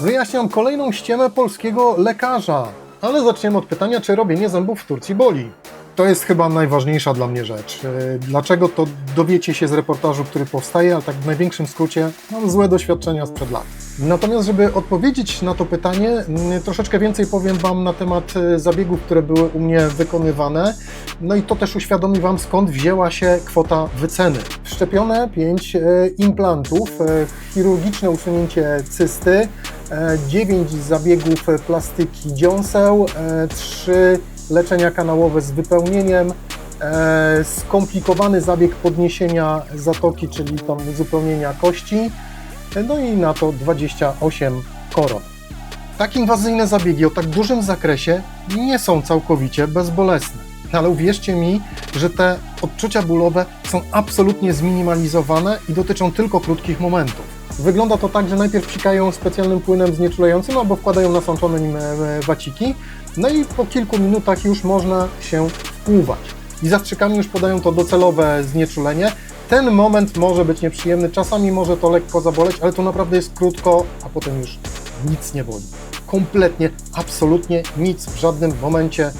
Wyjaśniam kolejną ściemę polskiego lekarza. Ale zaczniemy od pytania, czy robienie zębów w Turcji boli. To jest chyba najważniejsza dla mnie rzecz. Yy, Dlaczego to dowiecie się z reportażu, który powstaje, ale tak w największym skrócie mam złe doświadczenia sprzed lat. Natomiast, żeby odpowiedzieć na to pytanie, troszeczkę więcej powiem Wam na temat e, zabiegów, które były u mnie wykonywane. No i to też uświadomi Wam, skąd wzięła się kwota wyceny. Wszczepione 5 implantów, e, chirurgiczne usunięcie cysty, 9 zabiegów e, plastyki dziąseł, 3 leczenia kanałowe z wypełnieniem, e, skomplikowany zabieg podniesienia zatoki, czyli tam uzupełnienia kości, no i na to 28 koron. Tak inwazyjne zabiegi o tak dużym zakresie nie są całkowicie bezbolesne. Ale uwierzcie mi, że te odczucia bólowe są absolutnie zminimalizowane i dotyczą tylko krótkich momentów. Wygląda to tak, że najpierw psikają specjalnym płynem znieczulającym albo wkładają nasączone nim e, waciki, no i po kilku minutach już można się wpływać. I zastrzykami już podają to docelowe znieczulenie. Ten moment może być nieprzyjemny, czasami może to lekko zaboleć, ale to naprawdę jest krótko, a potem już nic nie boli. Kompletnie, absolutnie nic w żadnym momencie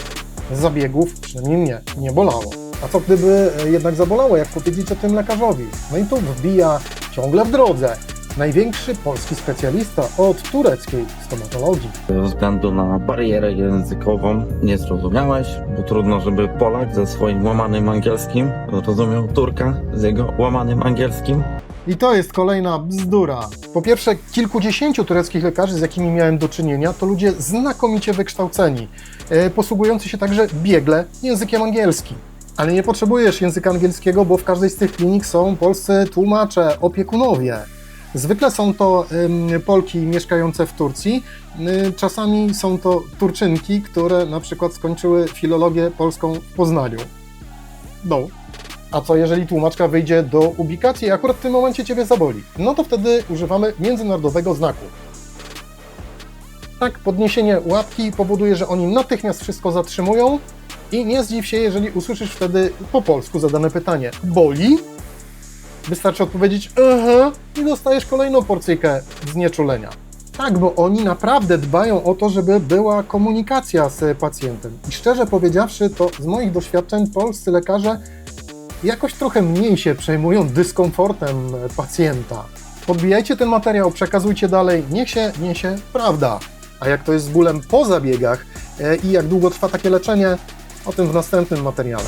zabiegów, przynajmniej mnie, nie bolało. A co gdyby e, jednak zabolało, jak powiedzieć o tym lekarzowi? No i tu wbija ciągle w drodze największy polski specjalista od tureckiej stomatologii. Ze względu na barierę językową nie zrozumiałeś, bo trudno, żeby Polak ze swoim łamanym angielskim rozumiał Turka z jego łamanym angielskim. I to jest kolejna bzdura. Po pierwsze, kilkudziesięciu tureckich lekarzy, z jakimi miałem do czynienia, to ludzie znakomicie wykształceni, e, posługujący się także biegle językiem angielskim. Ale nie potrzebujesz języka angielskiego, bo w każdej z tych klinik są polscy tłumacze, opiekunowie. Zwykle są to Polki mieszkające w Turcji, y, czasami są to Turczynki, które na przykład skończyły filologię polską w Poznaniu. No, a co jeżeli tłumaczka wyjdzie do ubikacji i akurat w tym momencie Ciebie zaboli? No to wtedy używamy międzynarodowego znaku. Tak, podniesienie łapki powoduje, że oni natychmiast wszystko zatrzymują i nie zdziw się, jeżeli usłyszysz wtedy po polsku zadane pytanie. Boli? Wystarczy odpowiedzieć aha i dostajesz kolejną porcyjkę znieczulenia. Tak, bo oni naprawdę dbają o to, żeby była komunikacja z pacjentem. I szczerze powiedziawszy, to z moich doświadczeń polscy lekarze jakoś trochę mniej się przejmują dyskomfortem pacjenta. Podbijajcie ten materiał, przekazujcie dalej, niech się niesie prawda. A jak to jest z bólem po zabiegach e, i jak długo trwa takie leczenie, o tym w następnym materiale.